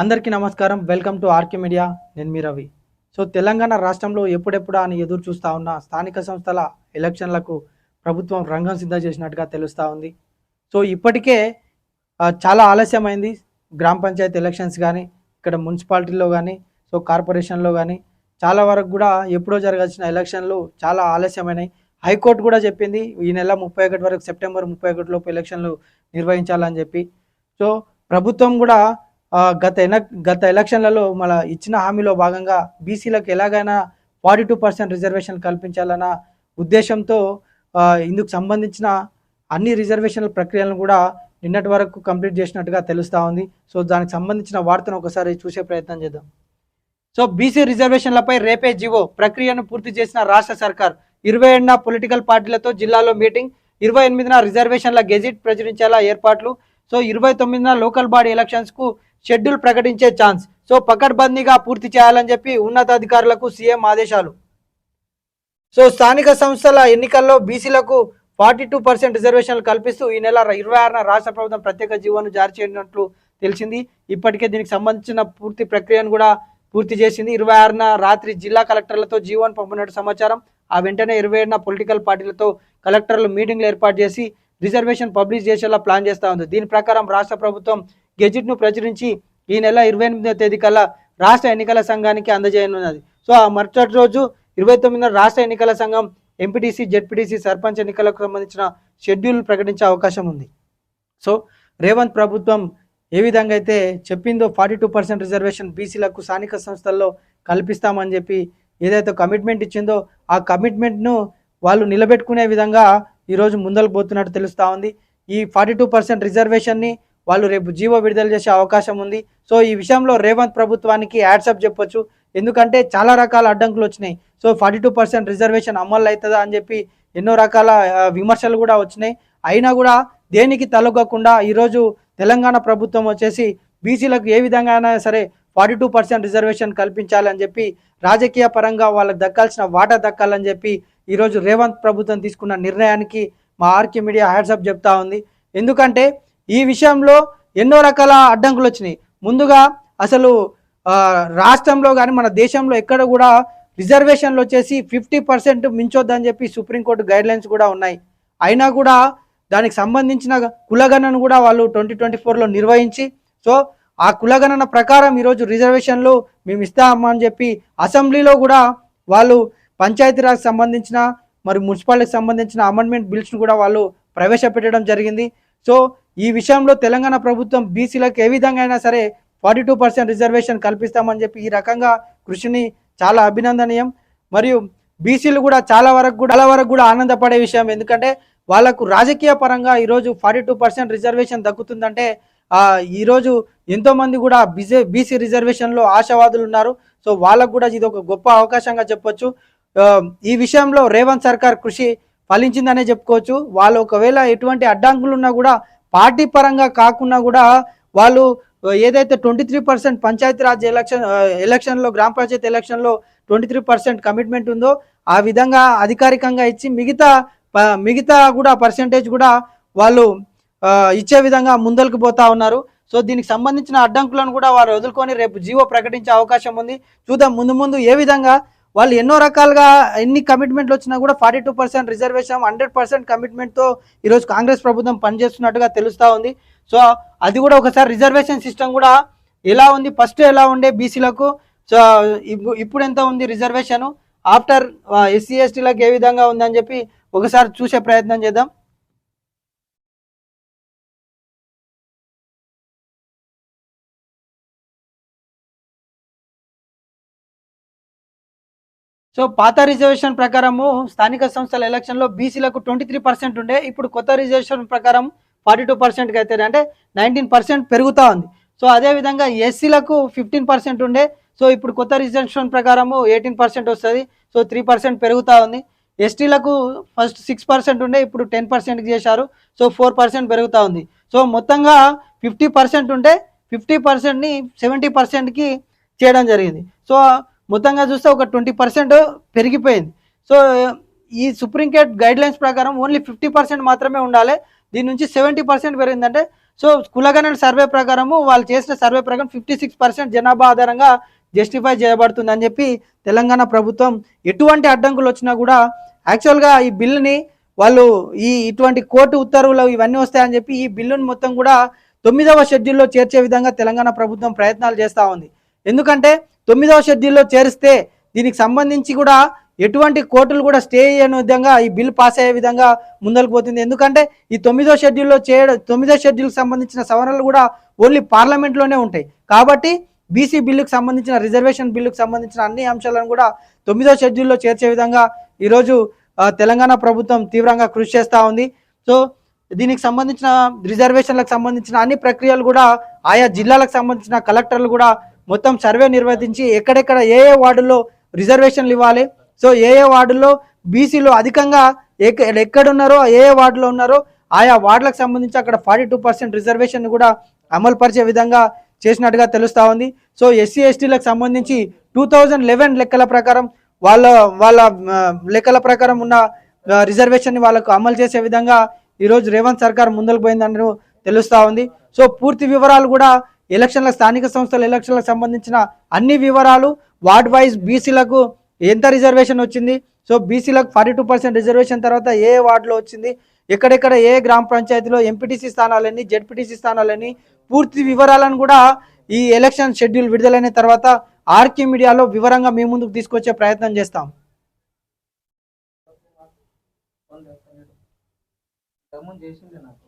అందరికీ నమస్కారం. Welcome to RK media. నేను మీ రవి. సో తెలంగాణ రాష్ట్రంలో ఎప్పుడెప్పుడా అని ఎదురు చూస్తూ ఉన్న స్థానిక సంస్థల ఎలక్షన్లకు ప్రభుత్వం రంగం సిద్ధం చేసినట్టుగా తెలుస్తూ ఉంది. సో ఇప్పటికే చాలా ఆలస్యమైంది. గ్రామ పంచాయతీ ఎలక్షన్స్ కానీ ఇక్కడ మున్సిపాలిటీలో కానీ సో కార్పొరేషన్లో కానీ చాలా వరకు కూడా ఎప్పుడో జరగాల్సిన ఎలక్షన్లు చాలా ఆలస్యమైనాయి. హైకోర్టు కూడా చెప్పింది ఈ నెల ముప్పై ఒకటి వరకు సెప్టెంబర్ ముప్పై ఒకటిలోపు ఎలక్షన్లు నిర్వహించాలని చెప్పి. సో ప్రభుత్వం కూడా గత ఎన గత ఎలక్షన్లలో మన ఇచ్చిన హామీలో భాగంగా బీసీలకు ఎలాగైనా ఫార్టీ టూ పర్సెంట్ రిజర్వేషన్ కల్పించాలన్న ఉద్దేశంతో ఇందుకు సంబంధించిన అన్ని రిజర్వేషన్ల ప్రక్రియలను కూడా నిన్నటి వరకు కంప్లీట్ చేసినట్టుగా తెలుస్తూ ఉంది. సో దానికి సంబంధించిన వార్తను ఒకసారి చూసే ప్రయత్నం చేద్దాం. సో బీసీ రిజర్వేషన్లపై రేపే జీవో ప్రక్రియను పూర్తి చేసిన రాష్ట్ర సర్కార్. ఇరవై ఏడున పొలిటికల్ పార్టీలతో జిల్లాలో మీటింగ్ ఇరవై ఎనిమిదిన రిజర్వేషన్ల గెజిట్ ప్రచురించేలా ఏర్పాట్లు సో ఇరవై తొమ్మిదిన లోకల్ బాడీ ఎలక్షన్స్కు షెడ్యూల్ ప్రకటించే ఛాన్స్. సో పకడ్బందీగా పూర్తి చేయాలని చెప్పి ఉన్నతాధికారులకు సీఎం ఆదేశాలు. సో స్థానిక సంస్థల ఎన్నికల్లో బీసీలకు ఫార్టీ టూ పర్సెంట్ రిజర్వేషన్లు కల్పిస్తూ ఈ నెల ఇరవై ఆరున రాష్ట్ర ప్రభుత్వం ప్రత్యేక జీవోను జారీ చేయనున్నట్లు తెలిసింది. ఇప్పటికే దీనికి సంబంధించిన పూర్తి ప్రక్రియను కూడా పూర్తి చేసింది. ఇరవై ఆరున రాత్రి జిల్లా కలెక్టర్లతో జీవోను పంపినట్టు సమాచారం. ఆ వెంటనే ఇరవై ఏడున పొలిటికల్ పార్టీలతో కలెక్టర్లు మీటింగ్లు ఏర్పాటు చేసి రిజర్వేషన్ పబ్లిష్ చేసేలా ప్లాన్ చేస్తూ ఉంది. దీని ప్రకారం రాష్ట్ర ప్రభుత్వం గెజిట్ను ప్రచురించి ఈ నెల ఇరవై ఎనిమిదో తేదీ కల్లా రాష్ట్ర ఎన్నికల సంఘానికి అందజేయనున్నది. సో ఆ మరుసటి రోజు ఇరవై తొమ్మిదిన రాష్ట్ర ఎన్నికల సంఘం ఎంపీటీసీ జెడ్పీటీసీ సర్పంచ్ ఎన్నికలకు సంబంధించిన షెడ్యూల్ ప్రకటించే అవకాశం ఉంది. సో రేవంత్ ప్రభుత్వం ఏ విధంగా అయితే చెప్పిందో ఫార్టీ టూ పర్సెంట్ రిజర్వేషన్ బీసీలకు స్థానిక సంస్థల్లో కల్పిస్తామని చెప్పి ఏదైతే కమిట్మెంట్ ఇచ్చిందో ఆ కమిట్మెంట్ను వాళ్ళు నిలబెట్టుకునే విధంగా ఈరోజు ముందరకు పోతున్నట్టు తెలుస్తూ ఉంది. ఈ ఫార్టీ టూ పర్సెంట్ రిజర్వేషన్ని వాళ్ళు రేపు జీవో విడుదల చేసే అవకాశం ఉంది. సో ఈ విషయంలో రేవంత్ ప్రభుత్వానికి యాడ్సప్ చెప్పొచ్చు. ఎందుకంటే చాలా రకాల అడ్డంకులు వచ్చినాయి. So forty two percent reservation అమలు అవుతుందా అని చెప్పి ఎన్నో రకాల విమర్శలు కూడా వచ్చినాయి. అయినా కూడా దేనికి తలొగ్గకుండా ఈరోజు తెలంగాణ ప్రభుత్వం వచ్చేసి బీసీలకు ఏ విధంగా అయినా సరే ఫార్టీ టూ పర్సెంట్ రిజర్వేషన్ కల్పించాలని చెప్పి రాజకీయ పరంగా వాళ్ళకి దక్కాల్సిన వాటా దక్కాలని చెప్పి ఈరోజు రేవంత్ ప్రభుత్వం తీసుకున్న నిర్ణయానికి మా ఆర్కే మీడియా హ్యాడ్సప్ చెప్తా ఉంది. ఎందుకంటే ఈ విషయంలో ఎన్నో రకాల అడ్డంకులు వచ్చినాయి. ముందుగా అసలు రాష్ట్రంలో కానీ మన దేశంలో ఎక్కడ కూడా రిజర్వేషన్లు వచ్చేసి ఫిఫ్టీ పర్సెంట్ మించొద్దని చెప్పి సుప్రీంకోర్టు గైడ్లైన్స్ కూడా ఉన్నాయి. అయినా కూడా దానికి సంబంధించిన కులగణను కూడా వాళ్ళు ట్వంటీ ట్వంటీ ఫోర్లో నిర్వహించి సో ఆ కులగణన ప్రకారం ఈరోజు రిజర్వేషన్లు మేము ఇస్తామని చెప్పి అసెంబ్లీలో కూడా వాళ్ళు పంచాయతీరాజ్ సంబంధించిన మరి మున్సిపాలిటీకి సంబంధించిన అమెండ్మెంట్ బిల్స్ను కూడా వాళ్ళు ప్రవేశపెట్టడం జరిగింది. సో ఈ విషయంలో తెలంగాణ ప్రభుత్వం బీసీలకు ఏ విధంగా అయినా సరే ఫార్టీ టూ పర్సెంట్ రిజర్వేషన్ కల్పిస్తామని చెప్పి ఈ రకంగా కృషిని చాలా అభినందనీయం. మరియు బీసీలు కూడా చాలా వరకు కూడా చాలా వరకు కూడా ఆనందపడే విషయం ఎందుకంటే వాళ్ళకు రాజకీయ పరంగా ఈరోజు ఫార్టీ టూ పర్సెంట్ రిజర్వేషన్ దక్కుతుందంటే ఈరోజు ఎంతోమంది కూడా బీసీ బీసీ రిజర్వేషన్లో ఆశావాదులు ఉన్నారు. సో వాళ్ళకు కూడా ఇది ఒక గొప్ప అవకాశంగా చెప్పొచ్చు. ఈ విషయంలో రేవంత్ సర్కార్ కృషి ఫలించిందనే చెప్పుకోవచ్చు. వాళ్ళు ఒకవేళ ఎటువంటి అడ్డంకులు ఉన్నా కూడా పార్టీ పరంగా కాకుండా కూడా వాళ్ళు ఏదైతే twenty three percent Panchayati Raj election ఎలక్షన్లో గ్రామ పంచాయతీ ఎలక్షన్లో ట్వంటీ త్రీ పర్సెంట్ కమిట్మెంట్ ఉందో ఆ విధంగా అధికారికంగా ఇచ్చి మిగతా ప- మిగతా కూడా పర్సెంటేజ్ కూడా వాళ్ళు ఇచ్చే విధంగా ముందలకు పోతా ఉన్నారు. సో దీనికి సంబంధించిన అడ్డంకులను కూడా వారు వదులుకొని రేపు జీవో ప్రకటించే అవకాశం ఉంది. చూద్దాం ముందు ముందు ఏ విధంగా వాళ్ళు ఎన్నో రకాలుగా ఎన్ని కమిట్మెంట్లు వచ్చినా కూడా forty two percent reservation hundred percent కమిట్మెంట్తో ఈరోజు కాంగ్రెస్ ప్రభుత్వం పనిచేస్తున్నట్టుగా తెలుస్తూ ఉంది. సో అది కూడా ఒకసారి రిజర్వేషన్ సిస్టమ్ కూడా ఎలా ఉంది? ఫస్ట్ ఎలా ఉండే బీసీలకు సో ఇప్పుడు ఎంత ఉంది రిజర్వేషన్ ఆఫ్టర్ ఎస్సీ ఎస్టీలకు ఏ విధంగా ఉందని చెప్పి ఒకసారి చూసే ప్రయత్నం చేద్దాం. సో పాత రిజర్వేషన్ ప్రకారము స్థానిక సంస్థల ఎలక్షన్లో బీసీలకు ట్వంటీ త్రీ పర్సెంట్ ఉండే ఇప్పుడు కొత్త రిజర్వేషన్ ప్రకారం ఫార్టీ టూ పర్సెంట్కి అయితే అంటే నైన్టీన్ పర్సెంట్ పెరుగుతూ ఉంది. సో అదేవిధంగా ఎస్సీలకు ఫిఫ్టీన్ పర్సెంట్ ఉండే సో ఇప్పుడు కొత్త రిజర్వేషన్ ప్రకారము ఎయిటీన్ పర్సెంట్ వస్తుంది సో త్రీ పర్సెంట్ పెరుగుతూ ఉంది. ఎస్టీలకు ఫస్ట్ సిక్స్ పర్సెంట్ ఉండే ఇప్పుడు టెన్ పర్సెంట్కి చేశారు సో ఫోర్ పర్సెంట్ పెరుగుతూ ఉంది. సో మొత్తంగా ఫిఫ్టీ పర్సెంట్ ఉంటే ఫిఫ్టీ పర్సెంట్ని సెవెంటీ పర్సెంట్కి చేయడం జరిగింది. సో మొత్తంగా చూస్తే ఒక ట్వంటీ పర్సెంట్ పెరిగిపోయింది. సో ఈ సుప్రీంకోర్టు గైడ్ లైన్స్ ప్రకారం ఓన్లీ ఫిఫ్టీ పర్సెంట్ మాత్రమే ఉండాలి. దీని నుంచి సెవెంటీ పర్సెంట్ పెరిగిందంటే సో కులగణన సర్వే ప్రకారము వాళ్ళు చేసిన సర్వే ప్రకారం ఫిఫ్టీ సిక్స్ పర్సెంట్ జనాభా ఆధారంగా జస్టిఫై చేయబడుతుంది అని చెప్పి తెలంగాణ ప్రభుత్వం ఎటువంటి అడ్డంకులు వచ్చినా కూడా యాక్చువల్గా ఈ బిల్లుని వాళ్ళు ఈ ఇటువంటి కోర్టు ఉత్తర్వులు ఇవన్నీ వస్తాయని చెప్పి ఈ బిల్లును మొత్తం కూడా తొమ్మిదవ షెడ్యూల్లో చేర్చే విధంగా తెలంగాణ ప్రభుత్వం ప్రయత్నాలు చేస్తూ ఉంది. ఎందుకంటే తొమ్మిదవ షెడ్యూల్లో చేరిస్తే దీనికి సంబంధించి కూడా ఎటువంటి కోర్టులు కూడా స్టే అయ్యే విధంగా ఈ బిల్ పాస్ అయ్యే విధంగా ముందరకు పోతుంది. ఎందుకంటే ఈ తొమ్మిదో షెడ్యూల్లో చేయడం తొమ్మిదో షెడ్యూల్కి సంబంధించిన సవరణలు కూడా ఓన్లీ పార్లమెంట్లోనే ఉంటాయి. కాబట్టి బీసీ బిల్లుకు సంబంధించిన రిజర్వేషన్ బిల్లుకు సంబంధించిన అన్ని అంశాలను కూడా తొమ్మిదో షెడ్యూల్లో చేర్చే విధంగా ఈరోజు తెలంగాణ ప్రభుత్వం తీవ్రంగా కృషి చేస్తూ ఉంది. సో దీనికి సంబంధించిన రిజర్వేషన్లకు సంబంధించిన అన్ని ప్రక్రియలు కూడా ఆయా జిల్లాలకు సంబంధించిన కలెక్టర్లు కూడా మొత్తం సర్వే నిర్వహించి ఎక్కడెక్కడ ఏ ఏ వార్డుల్లో రిజర్వేషన్లు ఇవ్వాలి. సో ఏ ఏ వార్డుల్లో బీసీలు అధికంగా ఎక్క- ఎక్కడున్నారో ఏ ఏ వార్డులో ఉన్నారో ఆయా వార్డులకు సంబంధించి అక్కడ ఫార్టీ టూ పర్సెంట్ రిజర్వేషన్ కూడా అమలు పరిచే విధంగా చేసినట్టుగా తెలుస్తూ ఉంది. సో ఎస్సీ ఎస్టీలకు సంబంధించి టూ థౌజండ్ లెవెన్ లెక్కల ప్రకారం వాళ్ళ వాళ్ళ లెక్కల ప్రకారం ఉన్న రిజర్వేషన్ని వాళ్ళకు అమలు చేసే విధంగా ఈరోజు రేవంత్ సర్కార్ ముందుకు పోయిందని తెలుస్తూ ఉంది. సో పూర్తి వివరాలు కూడా ఎలక్షన్ల స్థానిక సంస్థల ఎలక్షన్లకు సంబంధించిన అన్ని వివరాలు వార్డ్ వైజ్ బీసీలకు ఎంత రిజర్వేషన్ వచ్చింది? సో బీసీలకు ఫార్టీ టూ పర్సెంట్ రిజర్వేషన్ తర్వాత ఏ వార్డులో వచ్చింది? ఎక్కడెక్కడ ఏ గ్రామ పంచాయతీలో ఎంపీటీసీ స్థానాలని జెడ్పీటీసీ స్థానాలని పూర్తి వివరాలను కూడా ఈ ఎలక్షన్ షెడ్యూల్ విడుదలైన తర్వాత ఆర్కే మీడియాలో వివరంగా మీ ముందుకు తీసుకొచ్చే ప్రయత్నం చేస్తాం. చేసింది నాకు.